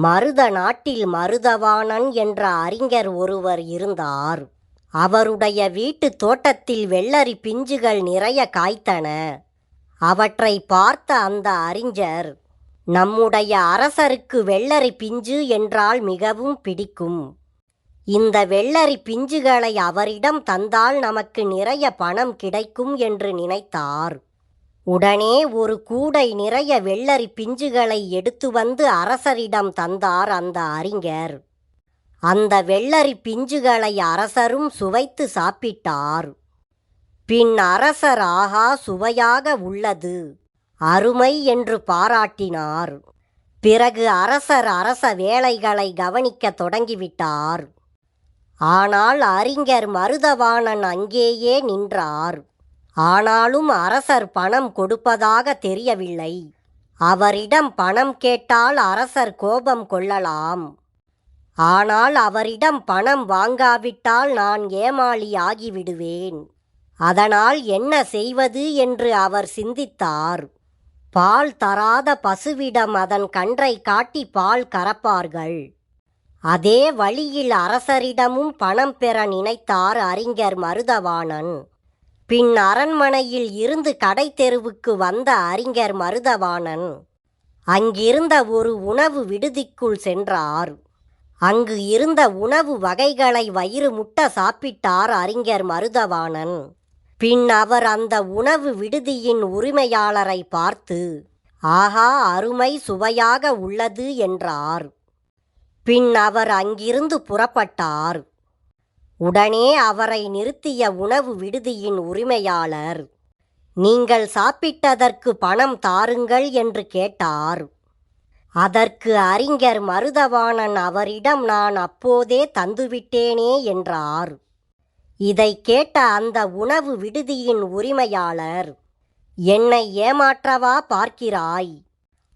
மருத நாட்டில் மருதவாணன் என்ற அறிஞர் ஒருவர் இருந்தார். அவருடைய வீட்டுத் தோட்டத்தில் வெள்ளரி பிஞ்சுகள் நிறைய காய்த்தன. அவற்றை பார்த்த அந்த அறிஞர் நம்முடைய அரசருக்கு வெள்ளரி பிஞ்சு என்றால் மிகவும் பிடிக்கும். இந்த வெள்ளரி பிஞ்சுகளை அவரிடம் தந்தால் நமக்கு நிறைய பணம் கிடைக்கும் என்று நினைத்தார். உடனே ஒரு கூடை நிறைய வெள்ளரி பிஞ்சுகளை எடுத்து வந்து அரசரிடம் தந்தார் அந்த அறிஞர். அந்த வெள்ளரி பிஞ்சுகளை அரசரும் சுவைத்து சாப்பிட்டார். பின் அரசர் ஆகா சுவையாக உள்ளது. அருமை என்று பாராட்டினார். பிறகு அரசர் அரச வேலைகளை கவனிக்கத் தொடங்கிவிட்டார். ஆனால் அறிஞர் மருதவாணன் அங்கேயே நின்றார். ஆனாலும் அரசர் பணம் கொடுப்பதாக தெரியவில்லை. அவரிடம் பணம் கேட்டால் அரசர் கோபம் கொள்ளலாம். ஆனால் அவரிடம் பணம் வாங்காவிட்டால் நான் ஏமாளி ஆகிவிடுவேன். அதனால் என்ன செய்வது என்று அவர் சிந்தித்தார். பால் தராத பசுவிடம் அதன் கன்றை காட்டி பால் கறப்பார்கள். அதே வழியில் அரசரிடமும் பணம் பெற நினைத்தார் அறிஞர் மருதவாணன். பின் அரண்மனையில் இருந்து கடை தெருவுக்கு வந்த அறிஞர் மருதவாணன் அங்கிருந்த ஒரு உணவு விடுதிக்குள் சென்றார். அங்கு இருந்த உணவு வகைகளை வயிறு முட்ட சாப்பிட்டார் அறிஞர் மருதவாணன். பின் அவர் அந்த உணவு விடுதியின் உரிமையாளரை பார்த்து ஆஹா அருமை சுவையாக உள்ளது என்றார். பின் அவர் அங்கிருந்து புறப்பட்டார். உடனே அவரை நிறுத்திய உணவு விடுதியின் உரிமையாளர் நீங்கள் சாப்பிட்டதற்கு பணம் தாருங்கள் என்று கேட்டார். அதற்கு அறிஞர் மருதவாணன் அவரிடம் நான் அப்போதே தந்துவிட்டேனே என்றார். இதை கேட்ட அந்த உணவு விடுதியின் உரிமையாளர் என்னை ஏமாற்றவா பார்க்கிறாய்?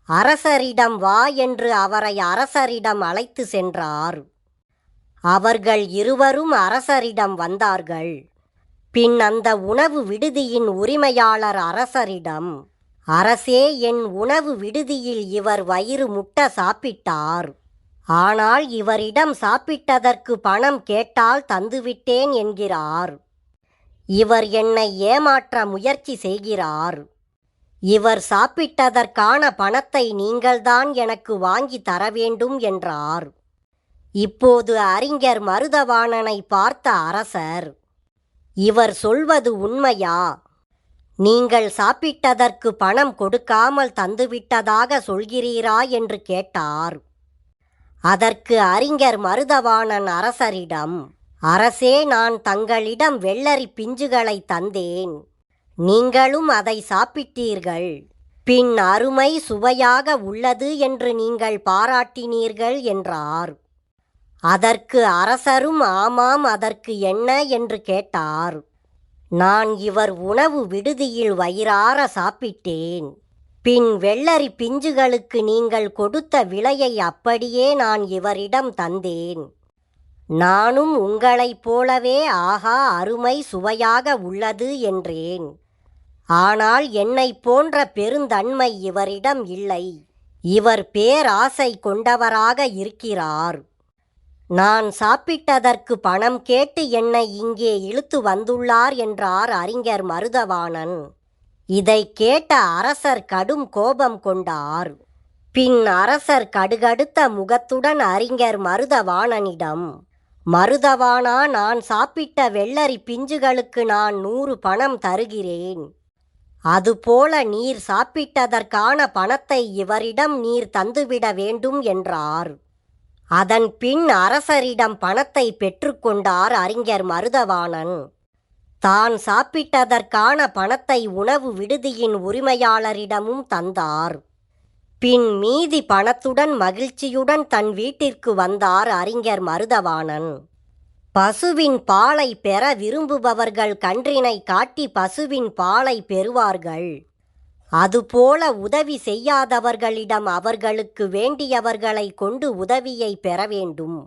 அரசரிடம் வா என்று அவரை அரசரிடம் அழைத்து சென்றார். அவர்கள் இருவரும் அரசரிடம் வந்தார்கள். பின் அந்த உணவு விடுதியின் உரிமையாளர் அரசரிடம் அரசே என் உணவு விடுதியில் இவர் வயிறு முட்ட சாப்பிட்டார். ஆனால் இவரிடம் சாப்பிட்டதற்கு பணம் கேட்டால் தந்துவிட்டேன் என்கிறார். இவர் என்னை ஏமாற்ற முயற்சி செய்கிறார். இவர் சாப்பிட்டதற்கான பணத்தை நீங்கள்தான் எனக்கு வாங்கி தர வேண்டும் என்றார். இப்போது அறிஞர் மருதவாணனை பார்த்த அரசர் இவர் சொல்வது உண்மையா? நீங்கள் சாப்பிட்டதற்கு பணம் கொடுக்காமல் தந்துவிட்டதாக சொல்கிறீரா? என்று கேட்டார். அதற்கு அறிஞர் மருதவாணன் அரசரிடம் அரசே நான் தங்களிடம் வெள்ளரி பிஞ்சுகளை தந்தேன். நீங்களும் அதை சாப்பிட்டீர்கள். பின் அருமை சுவையாக உள்ளது என்று நீங்கள் பாராட்டினீர்கள் என்றார். அதற்கு அரசரும் ஆமாம் அதற்கு என்ன என்று கேட்டார். நான் இவர் உணவு விடுதியில் வயிறார சாப்பிட்டேன். பின் வெள்ளரி பிஞ்சுகளுக்கு நீங்கள் கொடுத்த விலையை அப்படியே நான் இவரிடம் தந்தேன். நானும் உங்களைப் போலவே ஆகா அருமை சுவையாக உள்ளது என்றேன். ஆனால் என்னைப் போன்ற பெருந்தன்மை இவரிடம் இல்லை. இவர் பேராசை கொண்டவராக இருக்கிறார். நான் சாப்பிட்டதற்கு பணம் கேட்டு என்னை இங்கே இழுத்து வந்துள்ளார் என்றார் அறிஞர் மருதவாணன். இதை கேட்ட அரசர் கடும் கோபம் கொண்டார். பின் அரசர் கடுகடுத்த முகத்துடன் அறிஞர் மருதவாணனிடம் மருதவானா நான் சாப்பிட்ட வெள்ளரி பிஞ்சுகளுக்கு நான் நூறு பணம் தருகிறேன். அதுபோல நீர் சாப்பிட்டதற்கான பணத்தை இவரிடம் நீர் தந்துவிட வேண்டும் என்றார். அதன் பின் அரசரிடம் பணத்தை பெற்றுக்கொண்டார் அறிஞர் மருதவாணன். தான் சாப்பிட்டதற்கான பணத்தை உணவு விடுதியின் உரிமையாளரிடமும் தந்தார். பின் மீதி பணத்துடன் மகிழ்ச்சியுடன் தன் வீட்டிற்கு வந்தார் அறிஞர் மருதவாணன். பசுவின் பாலை பெற விரும்புபவர்கள் கன்றினை காட்டி பசுவின் பாலை பெறுவார்கள். அதுபோல உதவி செய்யாதவர்களிடம் அவர்களுக்கு வேண்டியவர்களை கொண்டு உதவியை பெற வேண்டும்.